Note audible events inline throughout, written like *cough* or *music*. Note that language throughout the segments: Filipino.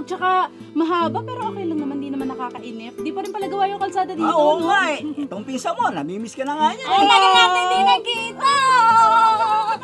ilog tsaka mahaba pero okay lang naman, di naman nakakainip. Di pa rin pala gawa yung kalsada dito. Ah, oo no? nga eh. Itong pinsa mo, namimiss ka na nga niya. Ay, tagal natin di nagkita!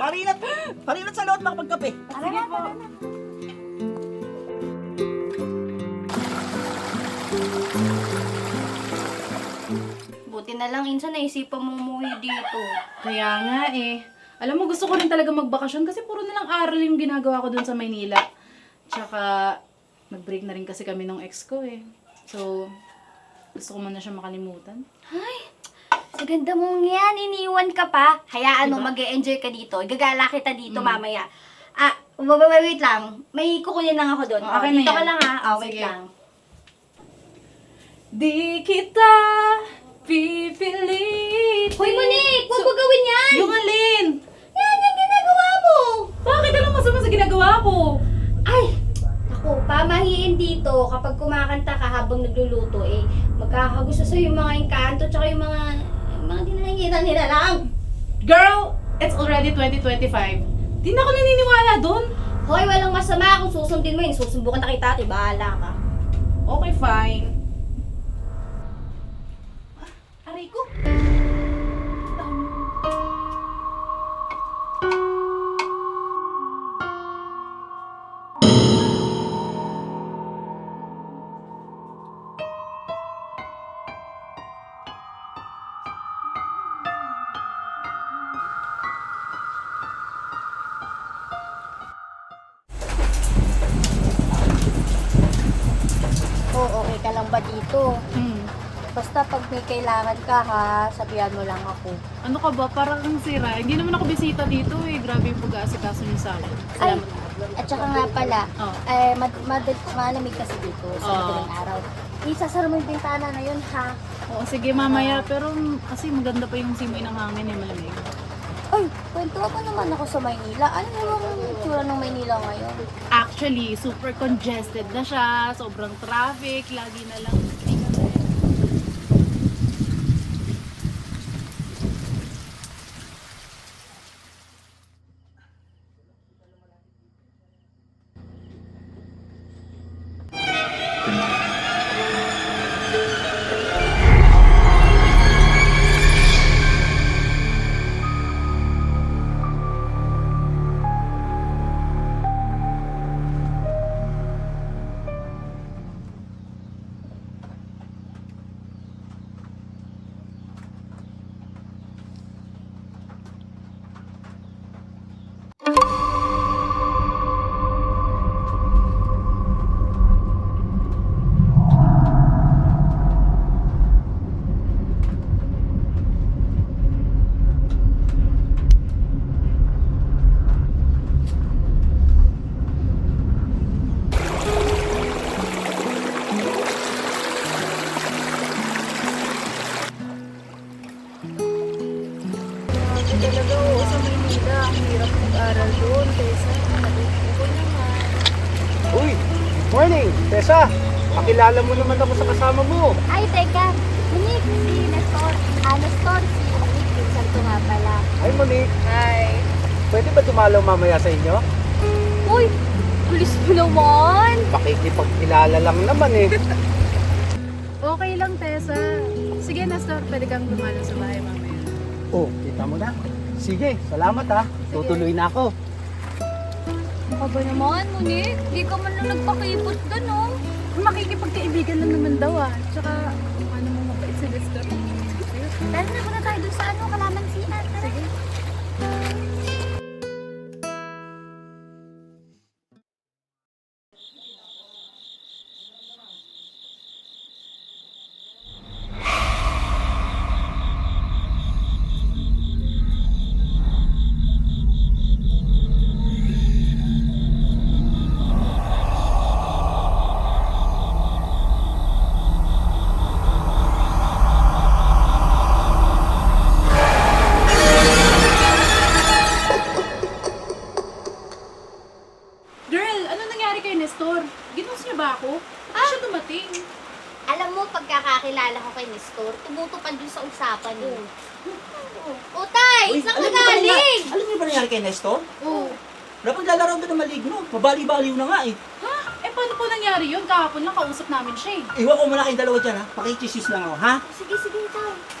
Parinat, parinat sa loob makapagkape. Sige po. Buti na lang, insan, naisipan mong umuwi dito. Kaya nga eh. Alam mo, gusto ko rin talaga magbakasyon kasi puro nilang aral yung ginagawa ko dun sa Maynila. Tsaka, nag-break na rin kasi kami ng ex ko eh. So, gusto ko muna siya makalimutan. Ay, sa ganda mong yan, iniwan ka pa. Hayaan mo, Diba? mag enjoy ka dito. Igagala kita dito mamaya. Ah, wait, wait, wait lang. May kukunin lang ako doon. Oh, okay na dito ka lang ha. Oh, wait Sige. lang. Di kita pipilitin. Hoy, dito kapag kumakanta ka habang nagluluto eh. Magkakagusto sa'yo yung mga engkanto tsaka yung mga yung mga di nakikita nila lang. Girl, it's already 2025. Di na ako naniniwala dun. Hoy, walang masama kung susundin mo yun. Susumbukan na kita, bahala ka. Okay, fine. Dito? Hmm. Basta pag may kailangan ka ha, sabihan mo lang ako. Ano ka ba? Parang sira. Hindi naman ako bisita dito eh. Grabe yung pag-aasikaso niyo sa akin. Ay, Salamat. at saka nga pala, Oh. eh, mad mad malamig kasi dito sa Oo. madaling araw. Isasara mo yung bintana na yun ha. Oo, sige mamaya. Pero mm, kasi maganda pa yung simoy ng hangin eh, malamig. Ay, kwento ako naman ako sa Maynila. Ano naman ang itsura ng Maynila ngayon? Actually, super congested na siya. Sobrang traffic. Lagi na lang. Talaga oo, sa Maynila. Ang hirap mag-aral doon. Kaysa, ko naman. Uy, morning, Tessa. Pakilala mo naman ako sa kasama mo. Ay, teka. Monique, si Nestor. Ah, Nestor, si Monique. Pinsan ko nga pala. Ay, Monique. Hi. Pwede ba dumalaw mamaya sa inyo? Uy, pulis mo naman. Pakikipagkilala lang naman eh. *laughs* Okay lang, Tessa. Sige, Nestor. Pwede kang lumalo sa bahay mamaya. Oh, kita mo na. Sige, salamat ha. Tutuloy na ako. Ako ba naman, Monique? Di ka man lang nagpakipot doon, oh. Makikipagkaibigan lang naman daw ah. Tsaka, ano mo mabait si Nestor. Tara na, punta tayo doon sa ano, kalamansian. Nangyari kay Nestor? Ginos niya ba ako? Ah, siya dumating. Alam mo, pagkakakilala ko kay Nestor, tumutupad dun sa usapan niyo. Oh, tay! Uy, Saan ka galing? Alam niyo ba nangyari kay Nestor? Oh. Dapat lalaro doon ng maligno. Mabali-baliw na nga eh. Ha? Eh paano po nangyari yun? Kahapon lang kausap namin siya eh. Iwan ko muna kayong dalawa dyan ha. Pakichisis lang ako, ha? Sige, sige, tay.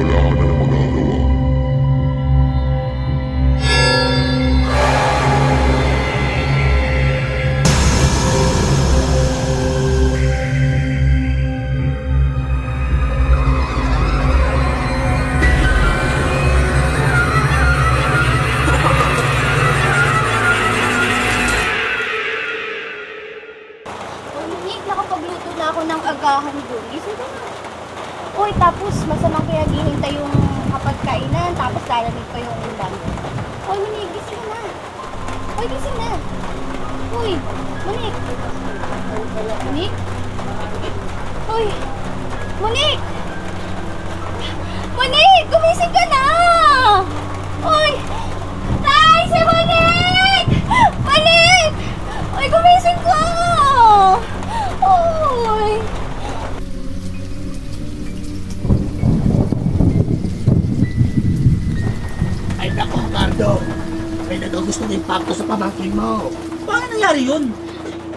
Wala ka Uy, gising na. Uy, Monique. Monique? Uy, Monique! Monique, gumising ka na! Uy! Tay, si Monique! Monique! Uy, gumising ka! Uy! Ay nako, Cardo. May nagagustong impacto sa pamangkin mo. Paano nangyari yun?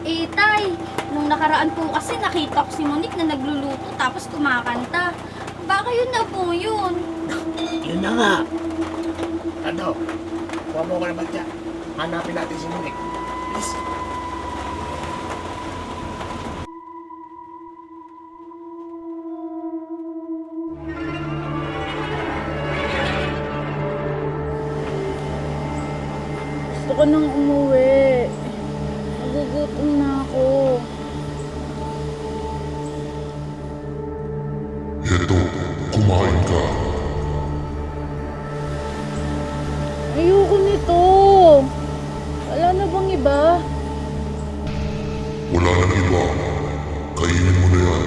Eh, Tay, nung nakaraan po kasi nakita ko si Monique na nagluluto tapos kumakanta. Baka yun na po yun. *laughs* Yun na nga. Cardo, huwa mo ko naman dyan. Hanapin natin si Monique. Please. Nagugutom na ako. Heto, kumain ka. Ayoko nito. Wala na bang iba? Wala nang iba. Kainin mo na yan.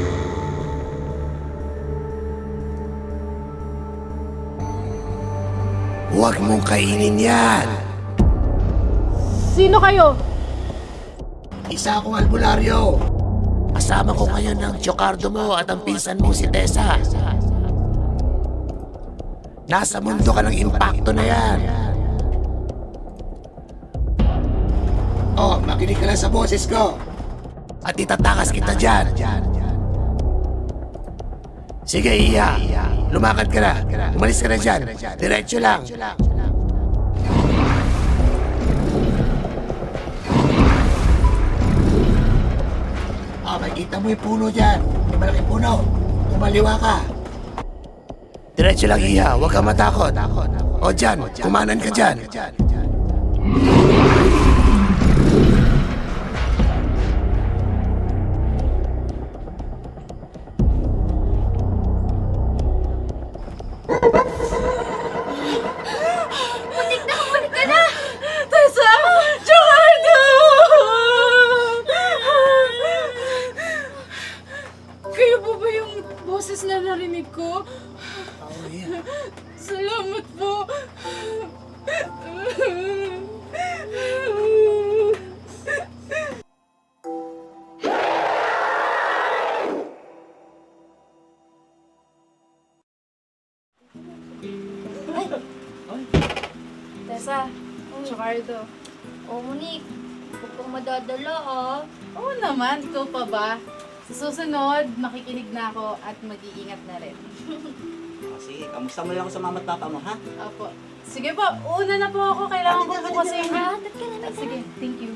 Huwag mong kainin yan. Sino kayo? Isa akong albularyo. Kasama ko ngayon ang tsokardo mo at ang pinsan mo si Tessa. Nasa mundo ka ng impacto na yan. Oh, makinig ka lang sa boses ko. At itatakas kita dyan. Sige, Iya. Lumakad ka na. Umalis ka na dyan. Diretso lang. Makikita mo yung puno dyan. Yung malaking puno. Kumaliwa ka. Diretso lang, Iha. Huwag kang matakot. O dyan, kumanan ka dyan. Gerardo. Oh, Monique, huwag kang madadala ah. Oo naman, ikaw pa ba? Sa susunod, makikinig na ako at mag-iingat na rin. Oh, *laughs* sige, kamusta mo lang ako sa mama at papa mo, ha? Opo. Sige po, una na po ako. Kailangan ko po kasi... Ah, na Sige, thank you.